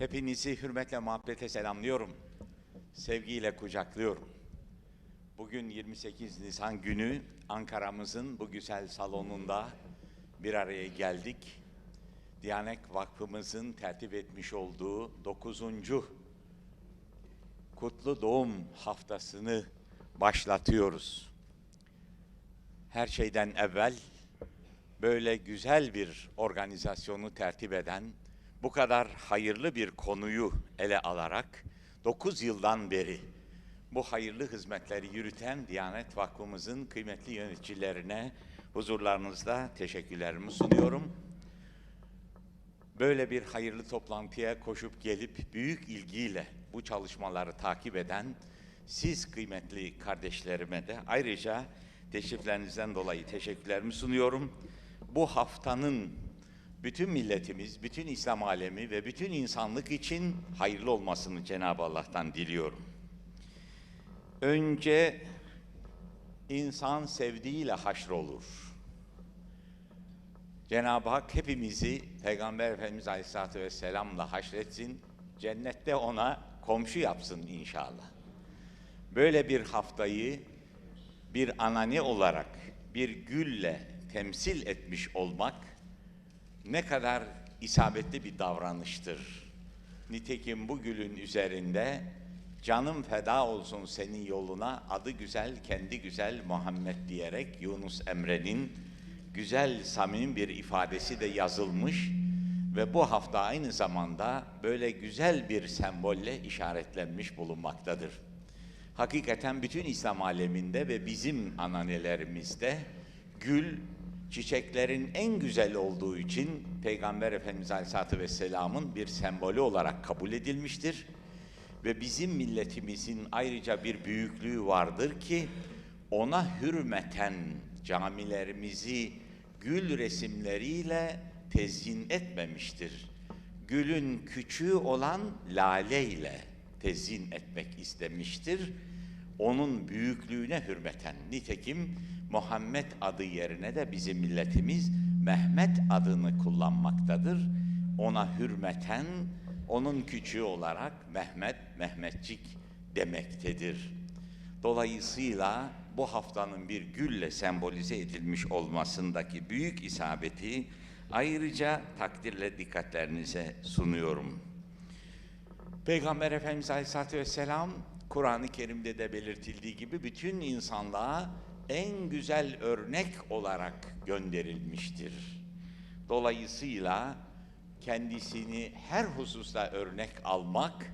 Hepinizi hürmetle, muhabbetle selamlıyorum. Sevgiyle kucaklıyorum. Bugün 28 Nisan günü Ankara'mızın bu güzel salonunda bir araya geldik. Diyanet Vakfımızın tertip etmiş olduğu 9. Kutlu Doğum Haftası'nı başlatıyoruz. Her şeyden evvel böyle güzel bir organizasyonu tertip eden, bu kadar hayırlı bir konuyu ele alarak 9 yıldan beri bu hayırlı hizmetleri yürüten Diyanet Vakfımızın kıymetli yöneticilerine huzurlarınızda teşekkürlerimi sunuyorum. Böyle bir hayırlı toplantıya koşup gelip büyük ilgiyle bu çalışmaları takip eden siz kıymetli kardeşlerime de ayrıca teşriflerinizden dolayı teşekkürlerimi sunuyorum. Bu haftanın bütün milletimiz, bütün İslam alemi ve bütün insanlık için hayırlı olmasını Cenab-ı Allah'tan diliyorum. Önce insan sevdiğiyle haşrolur. Cenab-ı Hak hepimizi Peygamber Efendimiz Aleyhisselatü Vesselam'la haşretsin, cennette ona komşu yapsın inşallah. Böyle bir haftayı bir anane olarak bir gülle temsil etmiş olmak ne kadar isabetli bir davranıştır. Nitekim bu gülün üzerinde canım feda olsun senin yoluna adı güzel kendi güzel Muhammed diyerek Yunus Emre'nin güzel samimi bir ifadesi de yazılmış ve bu hafta aynı zamanda böyle güzel bir sembolle işaretlenmiş bulunmaktadır. Hakikaten bütün İslam aleminde ve bizim ananelerimizde gül çiçeklerin en güzel olduğu için Peygamber Efendimiz Aleyhisselatü Vesselam'ın bir sembolü olarak kabul edilmiştir. Ve bizim milletimizin ayrıca bir büyüklüğü vardır ki ona hürmeten camilerimizi gül resimleriyle tezyin etmemiştir. Gülün küçüğü olan lale ile tezyin etmek istemiştir. Onun büyüklüğüne hürmeten. Nitekim Muhammed adı yerine de bizim milletimiz Mehmet adını kullanmaktadır. Ona hürmeten, onun küçüğü olarak Mehmet, Mehmetçik demektedir. Dolayısıyla bu haftanın bir gülle sembolize edilmiş olmasındaki büyük isabeti ayrıca takdirle dikkatlerinize sunuyorum. Peygamber Efendimiz Aleyhisselatü Vesselam Kur'an-ı Kerim'de de belirtildiği gibi bütün insanlığa en güzel örnek olarak gönderilmiştir. Dolayısıyla kendisini her hususta örnek almak,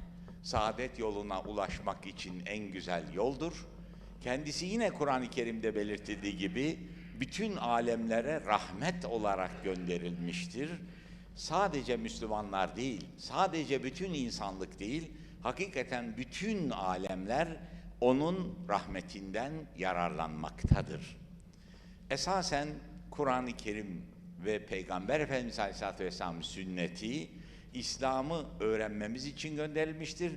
saadet yoluna ulaşmak için en güzel yoldur. Kendisi yine Kur'an-ı Kerim'de belirtildiği gibi bütün alemlere rahmet olarak gönderilmiştir. Sadece Müslümanlar değil, sadece bütün insanlık değil, hakikaten bütün alemler onun rahmetinden yararlanmaktadır. Esasen Kur'an-ı Kerim ve Peygamber Efendimiz Aleyhisselatü Vesselam sünneti İslam'ı öğrenmemiz için gönderilmiştir.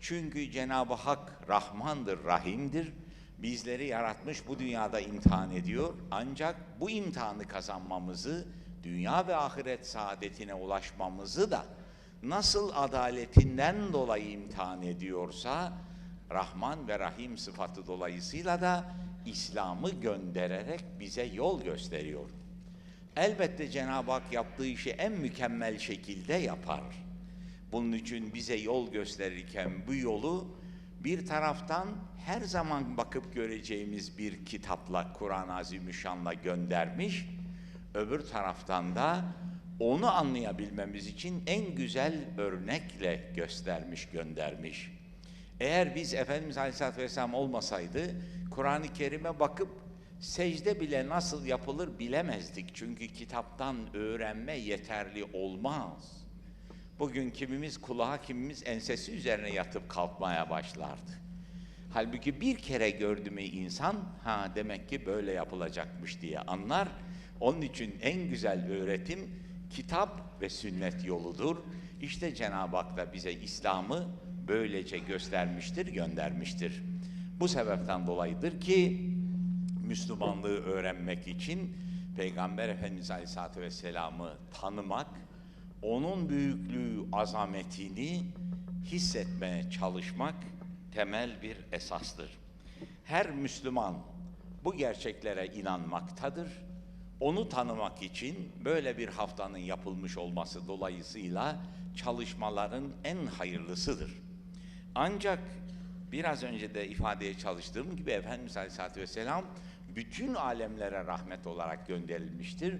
Çünkü Cenab-ı Hak Rahmandır, Rahim'dir. Bizleri yaratmış bu dünyada imtihan ediyor. Ancak bu imtihanı kazanmamızı, dünya ve ahiret saadetine ulaşmamızı da nasıl adaletinden dolayı imtihan ediyorsa, Rahman ve Rahim sıfatı dolayısıyla da İslam'ı göndererek bize yol gösteriyor. Elbette Cenab-ı Hak yaptığı işi en mükemmel şekilde yapar. Bunun için bize yol gösterirken bu yolu bir taraftan her zaman bakıp göreceğimiz bir kitapla Kur'an-ı Azimüşşan'la göndermiş, öbür taraftan da onu anlayabilmemiz için en güzel örnekle göstermiş, göndermiş. Eğer biz Efendimiz Aleyhisselatü Vesselam olmasaydı, Kur'an-ı Kerim'e bakıp secde bile nasıl yapılır bilemezdik. Çünkü kitaptan öğrenme yeterli olmaz. Bugün kimimiz kulağa, kimimiz ensesi üzerine yatıp kalkmaya başlardı. Halbuki bir kere gördü mü insan, ha demek ki böyle yapılacakmış diye anlar. Onun için en güzel öğretim kitap ve sünnet yoludur. İşte Cenab-ı Hak da bize İslam'ı böylece göstermiştir, göndermiştir. Bu sebepten dolayıdır ki Müslümanlığı öğrenmek için Peygamber Efendimiz Aleyhisselatü Vesselam'ı tanımak, onun büyüklüğü, azametini hissetmeye çalışmak temel bir esastır. Her Müslüman bu gerçeklere inanmaktadır. Onu tanımak için böyle bir haftanın yapılmış olması dolayısıyla çalışmaların en hayırlısıdır. Ancak biraz önce de ifadeye çalıştığım gibi Efendimiz Aleyhisselatü Vesselam bütün alemlere rahmet olarak gönderilmiştir.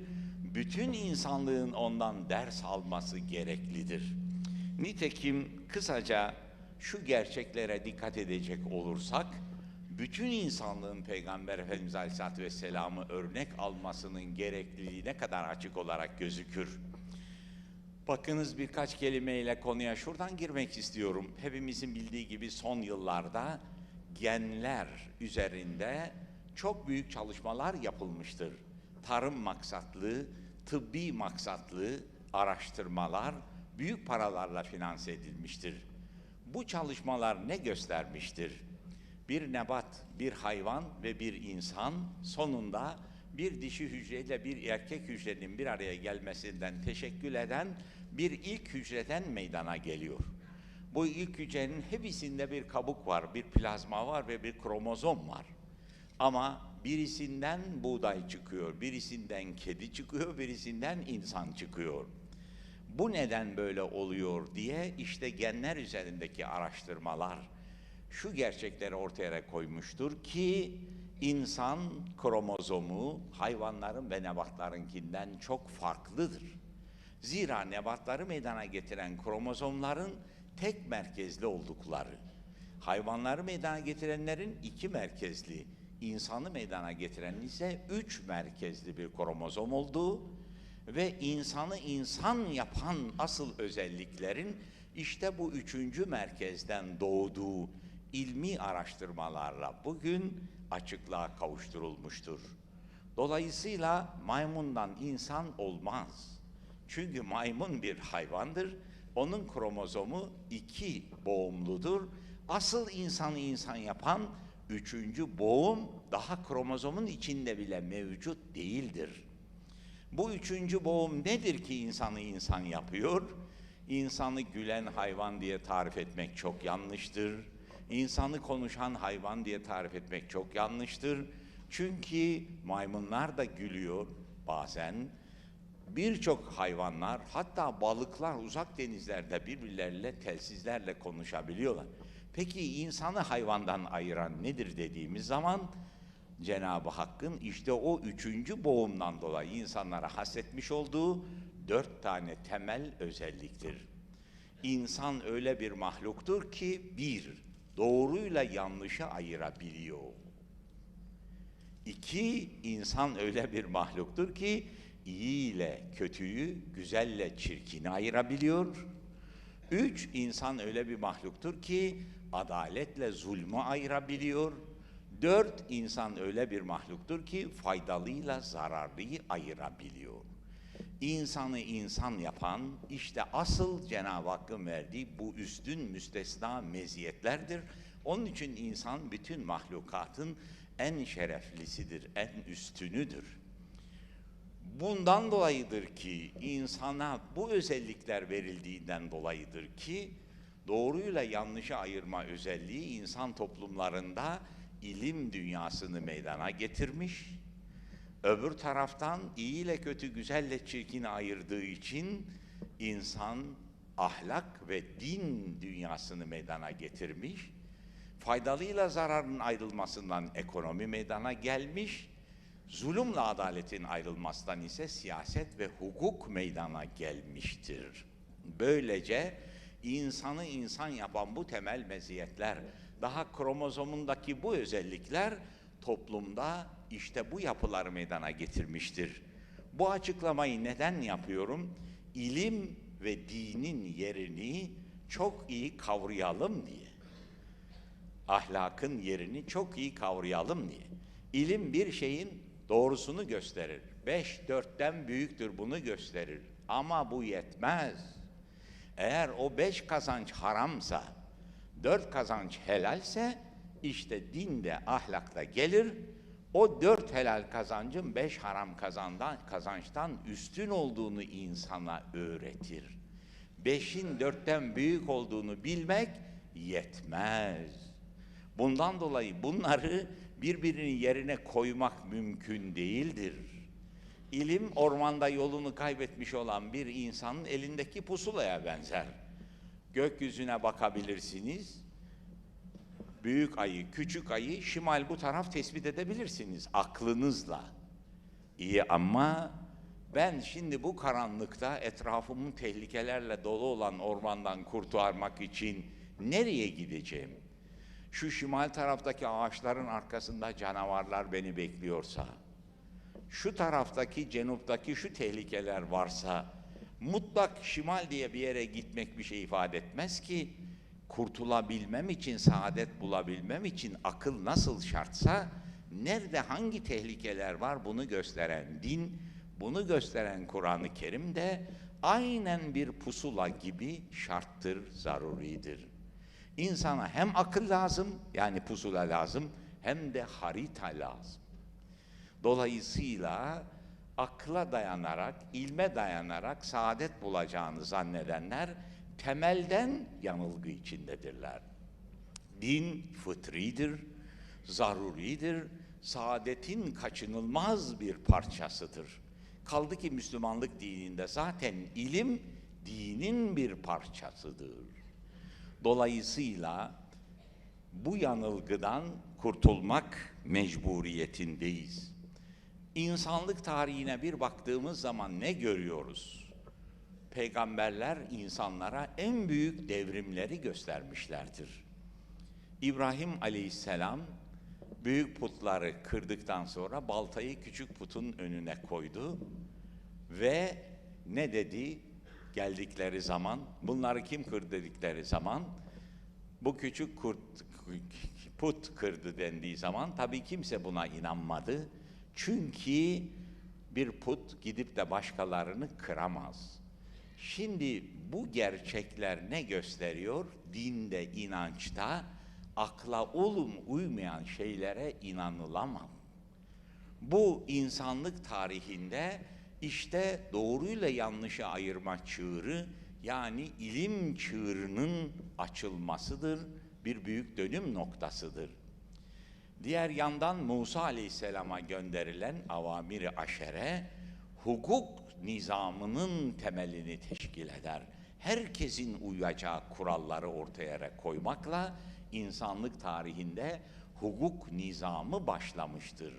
Bütün insanlığın ondan ders alması gereklidir. Nitekim kısaca şu gerçeklere dikkat edecek olursak, bütün insanlığın Peygamber Efendimiz Aleyhisselatü Vesselam'ı örnek almasının gerekliliği ne kadar açık olarak gözükür. Bakınız birkaç kelimeyle konuya şuradan girmek istiyorum. Hepimizin bildiği gibi son yıllarda genler üzerinde çok büyük çalışmalar yapılmıştır. Tarım maksatlı, tıbbi maksatlı araştırmalar büyük paralarla finanse edilmiştir. Bu çalışmalar ne göstermiştir? Bir nebat, bir hayvan ve bir insan sonunda bir dişi hücreyle bir erkek hücrenin bir araya gelmesinden teşekkül eden bir ilk hücreden meydana geliyor. Bu ilk hücrenin hepsinde bir kabuk var, bir plazma var ve bir kromozom var. Ama birisinden buğday çıkıyor, birisinden kedi çıkıyor, birisinden insan çıkıyor. Bu neden böyle oluyor diye işte genler üzerindeki araştırmalar şu gerçekleri ortaya koymuştur ki insan kromozomu hayvanların ve nebatlarınkinden çok farklıdır. Zira nebatları meydana getiren kromozomların tek merkezli oldukları, hayvanları meydana getirenlerin iki merkezli, insanı meydana getiren ise üç merkezli bir kromozom olduğu ve insanı insan yapan asıl özelliklerin işte bu üçüncü merkezden doğduğu ilmi araştırmalarla bugün açıklığa kavuşturulmuştur. Dolayısıyla maymundan insan olmaz. Çünkü maymun bir hayvandır. Onun kromozomu iki boğumludur. Asıl insanı insan yapan üçüncü boğum daha kromozomun içinde bile mevcut değildir. Bu üçüncü boğum nedir ki insanı insan yapıyor? İnsanı gülen hayvan diye tarif etmek çok yanlıştır. İnsanı konuşan hayvan diye tarif etmek çok yanlıştır. Çünkü maymunlar da gülüyor bazen. Birçok hayvanlar hatta balıklar uzak denizlerde birbirleriyle telsizlerle konuşabiliyorlar. Peki insanı hayvandan ayıran nedir dediğimiz zaman Cenab-ı Hakk'ın işte o üçüncü boğumdan dolayı insanlara hasretmiş olduğu dört tane temel özelliktir. İnsan öyle bir mahluktur ki bir, doğruyla yanlışı ayırabiliyor. İki, insan öyle bir mahluktur ki iyi ile kötüyü, güzelle çirkini ayırabiliyor. Üç, insan öyle bir mahluktur ki adaletle zulmü ayırabiliyor. Dört, insan öyle bir mahluktur ki faydalıyla zararlıyı ayırabiliyor. İnsanı insan yapan işte asıl Cenab-ı Hakk'ın verdiği bu üstün müstesna meziyetlerdir. Onun için insan bütün mahlukatın en şereflisidir, en üstünüdür. Bundan dolayıdır ki insana bu özellikler verildiğinden dolayıdır ki doğruyla yanlışı ayırma özelliği insan toplumlarında ilim dünyasını meydana getirmiş. Öbür taraftan iyi ile kötü, güzelle çirkini ayırdığı için insan ahlak ve din dünyasını meydana getirmiş. Faydalıyla zararın ayrılmasından ekonomi meydana gelmiş. Zulümle adaletin ayrılmasından ise siyaset ve hukuk meydana gelmiştir. Böylece insanı insan yapan bu temel meziyetler, daha kromozomundaki bu özellikler toplumda işte bu yapıları meydana getirmiştir. Bu açıklamayı neden yapıyorum? İlim ve dinin yerini çok iyi kavrayalım diye. Ahlakın yerini çok iyi kavrayalım diye. İlim bir şeyin doğrusunu gösterir. Beş dörtten büyüktür bunu gösterir. Ama bu yetmez. Eğer o beş kazanç haramsa, dört kazanç helalse, işte dinde, ahlakta gelir. O dört helal kazancın beş haram kazandan, kazançtan üstün olduğunu insana öğretir. Beşin dörtten büyük olduğunu bilmek yetmez. Bundan dolayı bunları birbirinin yerine koymak mümkün değildir. İlim ormanda yolunu kaybetmiş olan bir insanın elindeki pusulaya benzer. Gökyüzüne bakabilirsiniz. Büyük ayı, küçük ayı şimal bu taraf tespit edebilirsiniz aklınızla. İyi ama ben şimdi bu karanlıkta etrafımın tehlikelerle dolu olan ormandan kurtarmak için nereye gideceğim? Şu şimal taraftaki ağaçların arkasında canavarlar beni bekliyorsa, şu taraftaki, cenuptaki şu tehlikeler varsa, mutlak şimal diye bir yere gitmek bir şey ifade etmez ki, kurtulabilmem için, saadet bulabilmem için akıl nasıl şartsa, nerede hangi tehlikeler var bunu gösteren din, bunu gösteren Kur'an-ı Kerim de aynen bir pusula gibi şarttır, zaruridir. İnsana hem akıl lazım, yani pusula lazım, hem de harita lazım. Dolayısıyla akla dayanarak, ilme dayanarak saadet bulacağını zannedenler temelden yanılgı içindedirler. Din fıtridir, zaruridir, saadetin kaçınılmaz bir parçasıdır. Kaldı ki Müslümanlık dininde zaten ilim dinin bir parçasıdır. Dolayısıyla bu yanılgıdan kurtulmak mecburiyetindeyiz. İnsanlık tarihine bir baktığımız zaman ne görüyoruz? Peygamberler insanlara en büyük devrimleri göstermişlerdir. İbrahim aleyhisselam büyük putları kırdıktan sonra baltayı küçük putun önüne koydu ve ne dedi? Geldikleri zaman, bunları kim kırdı dedikleri zaman, bu küçük kurt, put kırdı dendiği zaman tabii kimse buna inanmadı. Çünkü bir put gidip de başkalarını kıramaz. Şimdi bu gerçekler ne gösteriyor? Dinde, inançta akla olum uymayan şeylere inanılamam. Bu insanlık tarihinde işte doğruyla yanlışı ayırma çığırı yani ilim çığırının açılmasıdır, bir büyük dönüm noktasıdır. Diğer yandan Musa Aleyhisselam'a gönderilen avamiri aşere hukuk nizamının temelini teşkil eder. Herkesin uyacağı kuralları ortaya koymakla insanlık tarihinde hukuk nizamı başlamıştır.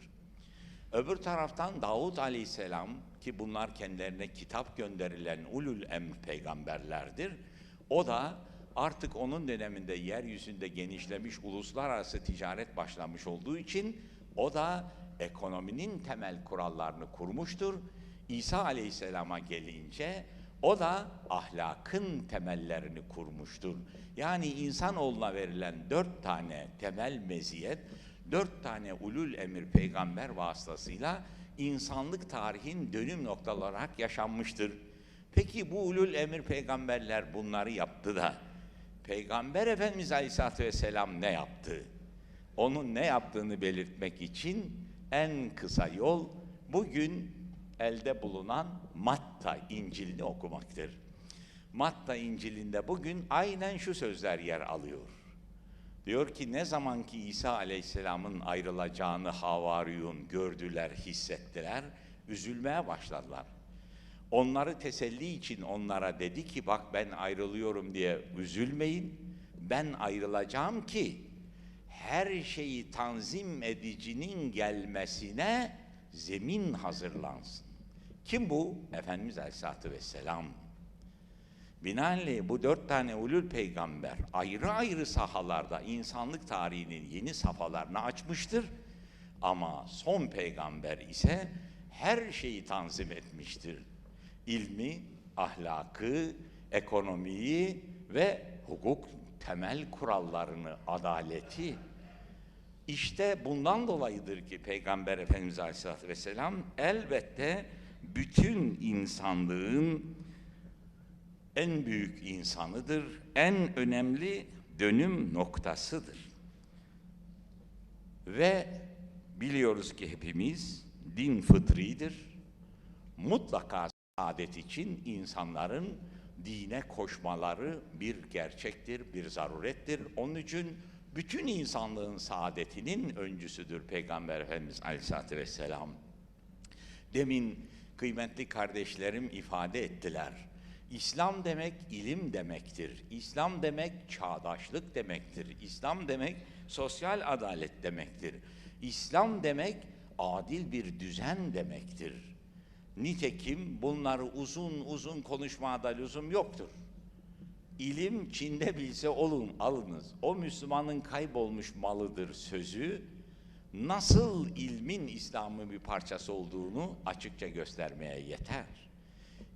Öbür taraftan Davud Aleyhisselam ki bunlar kendilerine kitap gönderilen ulul em peygamberlerdir. O da artık onun döneminde yeryüzünde genişlemiş uluslararası ticaret başlamış olduğu için o da ekonominin temel kurallarını kurmuştur. İsa Aleyhisselam'a gelince o da ahlakın temellerini kurmuştur. Yani insanoğluna verilen dört tane temel meziyet, dört tane ulul emir peygamber vasıtasıyla insanlık tarihin dönüm noktaları olarak yaşanmıştır. Peki bu ulul emir peygamberler bunları yaptı da Peygamber Efendimiz Aleyhisselatü Vesselam ne yaptı? Onun ne yaptığını belirtmek için en kısa yol bugün elde bulunan Matta İncil'ini okumaktır. Matta İncil'inde bugün aynen şu sözler yer alıyor. Diyor ki ne zaman ki İsa Aleyhisselam'ın ayrılacağını havariyun gördüler, hissettiler, üzülmeye başladılar. Onları teselli için onlara dedi ki bak ben ayrılıyorum diye üzülmeyin. Ben ayrılacağım ki her şeyi tanzim edicinin gelmesine zemin hazırlansın. Kim bu? Efendimiz Aleyhisselatü Vesselam. Binaenaleyh bu dört tane ulul peygamber ayrı ayrı sahalarda insanlık tarihinin yeni safhalarını açmıştır. Ama son peygamber ise her şeyi tanzim etmiştir. İlmi, ahlakı, ekonomiyi ve hukuk temel kurallarını, adaleti. İşte bundan dolayıdır ki Peygamber Efendimiz Aleyhisselatü Vesselam elbette bütün insanlığın en büyük insanıdır, en önemli dönüm noktasıdır. Ve biliyoruz ki hepimiz din fıtridir. Mutlaka saadet için insanların dine koşmaları bir gerçektir, bir zarurettir. Onun için bütün insanlığın saadetinin öncüsüdür Peygamber Efendimiz Aleyhisselatü Vesselam. Demin kıymetli kardeşlerim ifade ettiler. İslam demek ilim demektir. İslam demek çağdaşlık demektir. İslam demek sosyal adalet demektir. İslam demek adil bir düzen demektir. Nitekim bunları uzun uzun konuşmada lüzum yoktur. İlim Çin'de bilse olun alınız. O Müslümanın kaybolmuş malıdır sözü nasıl ilmin İslam'ın bir parçası olduğunu açıkça göstermeye yeter.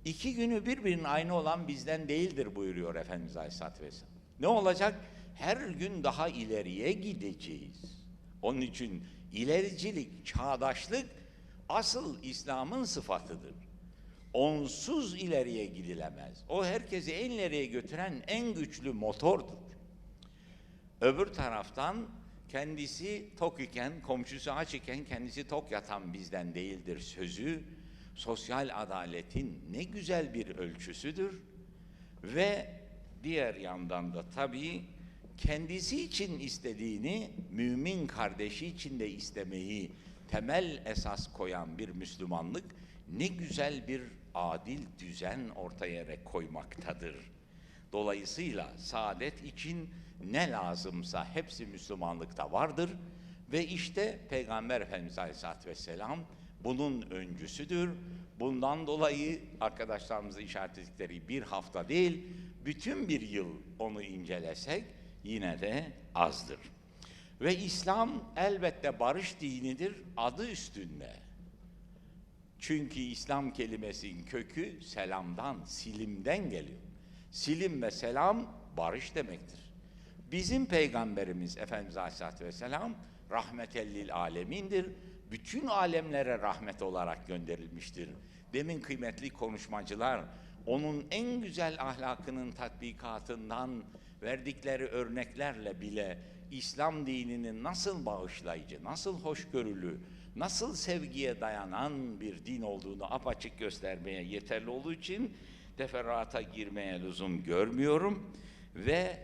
İki günü birbirinin aynı olan bizden değildir buyuruyor Efendimiz Aleyhisselatü Vesselam. Ne olacak? Her gün daha ileriye gideceğiz. Onun için ilericilik, çağdaşlık asıl İslam'ın sıfatıdır. Onsuz ileriye gidilemez. O herkesi en ileriye götüren en güçlü motordur. Öbür taraftan kendisi tok iken, komşusu aç iken kendisi tok yatan bizden değildir sözü sosyal adaletin ne güzel bir ölçüsüdür ve diğer yandan da tabii kendisi için istediğini mümin kardeşi için de istemeyi temel esas koyan bir Müslümanlık ne güzel bir adil düzen ortaya koymaktadır. Dolayısıyla saadet için ne lazımsa hepsi Müslümanlıkta vardır ve işte Peygamber Efendimiz Aleyhisselatü Vesselam bunun öncüsüdür. Bundan dolayı arkadaşlarımızın işaret ettikleri bir hafta değil, bütün bir yıl onu incelesek yine de azdır. Ve İslam elbette barış dinidir adı üstünde. Çünkü İslam kelimesinin kökü selamdan, silimden geliyor. Silim ve selam barış demektir. Bizim peygamberimiz Efendimiz Aleyhisselatü Vesselam rahmetellil alemindir. Bütün alemlere rahmet olarak gönderilmiştir. Demin kıymetli konuşmacılar onun en güzel ahlakının tatbikatından verdikleri örneklerle bile İslam dininin nasıl bağışlayıcı, nasıl hoşgörülü, nasıl sevgiye dayanan bir din olduğunu apaçık göstermeye yeterli olduğu için teferruata girmeye lüzum görmüyorum ve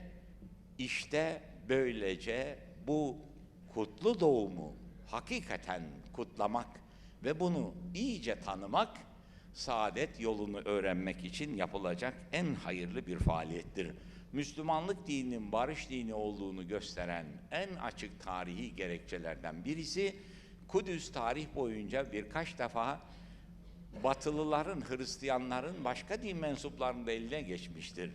işte böylece bu kutlu doğumu hakikaten kutlamak ve bunu iyice tanımak saadet yolunu öğrenmek için yapılacak en hayırlı bir faaliyettir. Müslümanlık dininin barış dini olduğunu gösteren en açık tarihi gerekçelerden birisi Kudüs tarih boyunca birkaç defa Batılıların, Hristiyanların başka din mensuplarının eline geçmiştir.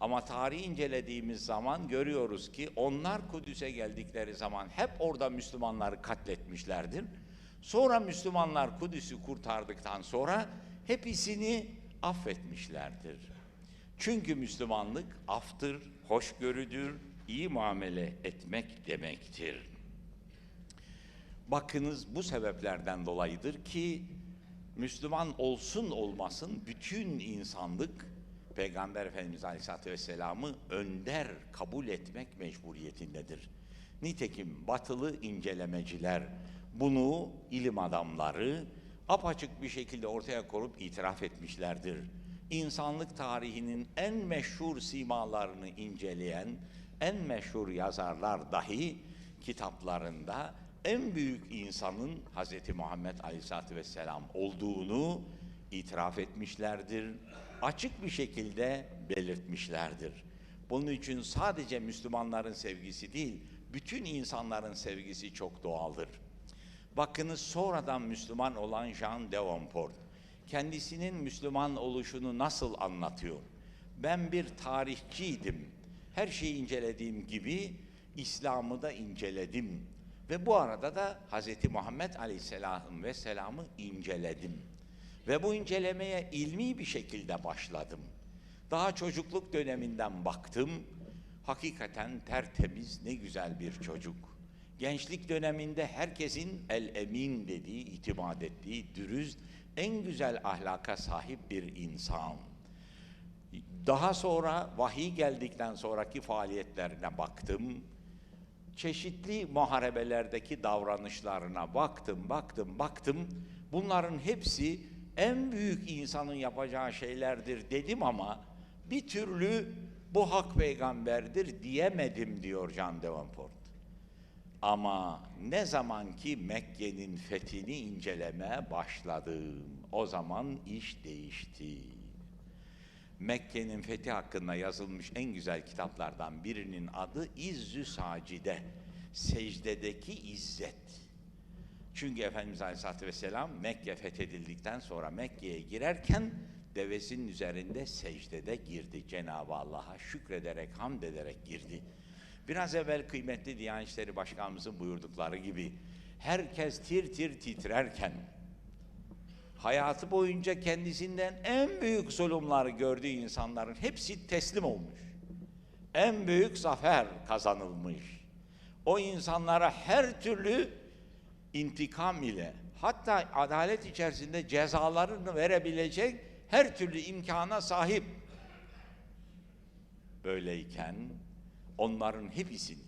Ama tarihi incelediğimiz zaman görüyoruz ki onlar Kudüs'e geldikleri zaman hep orada Müslümanları katletmişlerdir. Sonra Müslümanlar Kudüs'ü kurtardıktan sonra hepsini affetmişlerdir. Çünkü Müslümanlık aftır, hoşgörüdür, iyi muamele etmek demektir. Bakınız bu sebeplerden dolayıdır ki Müslüman olsun olmasın bütün insanlık Peygamber Efendimiz Aleyhisselatü Vesselam'ı önder kabul etmek mecburiyetindedir. Nitekim batılı incelemeciler bunu ilim adamları apaçık bir şekilde ortaya korup itiraf etmişlerdir. İnsanlık tarihinin en meşhur simalarını inceleyen en meşhur yazarlar dahi kitaplarında en büyük insanın Hz. Muhammed Aleyhisselatü Vesselam olduğunu itiraf etmişlerdir. Açık bir şekilde belirtmişlerdir. Bunun için sadece Müslümanların sevgisi değil, bütün insanların sevgisi çok doğaldır. Bakınız sonradan Müslüman olan Jean Davenport, kendisinin Müslüman oluşunu nasıl anlatıyor? Ben bir tarihçiydim. Her şeyi incelediğim gibi İslam'ı da inceledim. Ve bu arada da Hz. Muhammed Aleyhisselam ve Selam'ı inceledim. Ve bu incelemeye ilmi bir şekilde başladım. Daha çocukluk döneminden baktım. Hakikaten tertemiz, ne güzel bir çocuk. Gençlik döneminde herkesin el emin dediği, itimat ettiği, dürüst, en güzel ahlaka sahip bir insan. Daha sonra vahiy geldikten sonraki faaliyetlerine baktım çeşitli muharebelerdeki davranışlarına baktım, baktım, baktım. Bunların hepsi en büyük insanın yapacağı şeylerdir dedim ama bir türlü bu hak peygamberdir diyemedim diyor John Davenport. Ama ne zaman ki Mekke'nin fethini incelemeye başladım, o zaman iş değişti. Mekke'nin fethi hakkında yazılmış en güzel kitaplardan birinin adı İzzü Sacide, secdedeki izzet. Çünkü Efendimiz Aleyhisselatü Vesselam Mekke fethedildikten sonra Mekke'ye girerken devesinin üzerinde secdede girdi. Cenab-ı Allah'a şükrederek, hamd ederek girdi. Biraz evvel kıymetli Diyanet İşleri Başkanımızın buyurdukları gibi herkes tir tir titrerken hayatı boyunca kendisinden en büyük zulümleri gördüğü insanların hepsi teslim olmuş. En büyük zafer kazanılmış. O insanlara her türlü intikam ile hatta adalet içerisinde cezalarını verebilecek her türlü imkana sahip. Böyleyken onların hepsini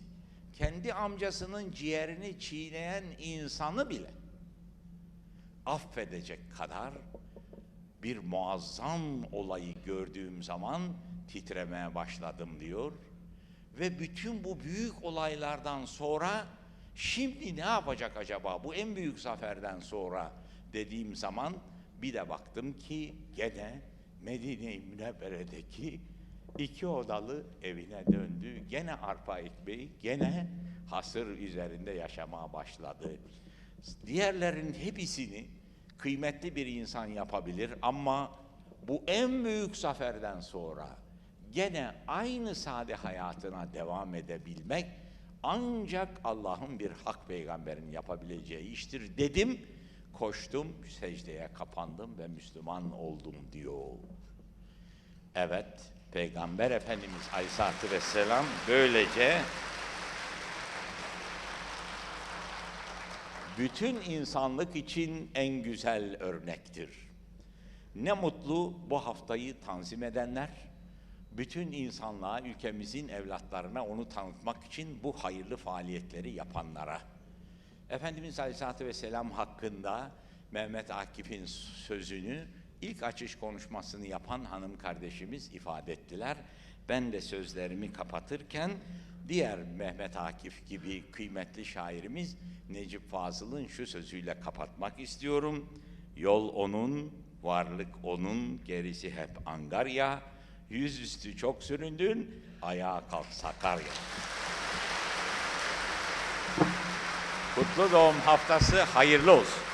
kendi amcasının ciğerini çiğneyen insanı bile affedecek kadar bir muazzam olayı gördüğüm zaman titremeye başladım diyor. Ve bütün bu büyük olaylardan sonra şimdi ne yapacak acaba bu en büyük zaferden sonra dediğim zaman bir de baktım ki gene Medine-i Münevvere'deki iki odalı evine döndü. Gene arpa ekmeği, gene hasır üzerinde yaşamaya başladı. Diğerlerin hepsini kıymetli bir insan yapabilir ama bu en büyük zaferden sonra gene aynı sade hayatına devam edebilmek ancak Allah'ın bir hak peygamberin yapabileceği iştir dedim. Koştum, secdeye kapandım ve Müslüman oldum diyor. Evet, Peygamber Efendimiz Aleyhisselatü Vesselam böylece bütün insanlık için en güzel örnektir. Ne mutlu bu haftayı tanzim edenler, bütün insanlığa, ülkemizin evlatlarına onu tanıtmak için bu hayırlı faaliyetleri yapanlara. Efendimiz Aleyhisselatü Vesselam hakkında Mehmet Akif'in sözünü ilk açış konuşmasını yapan hanım kardeşimiz ifade ettiler. Ben de sözlerimi kapatırken diğer Mehmet Akif gibi kıymetli şairimiz Necip Fazıl'ın şu sözüyle kapatmak istiyorum. Yol onun, varlık onun, gerisi hep angarya. Yüzüstü çok süründün, ayağa kalk Sakarya. Kutlu doğum haftası hayırlı olsun.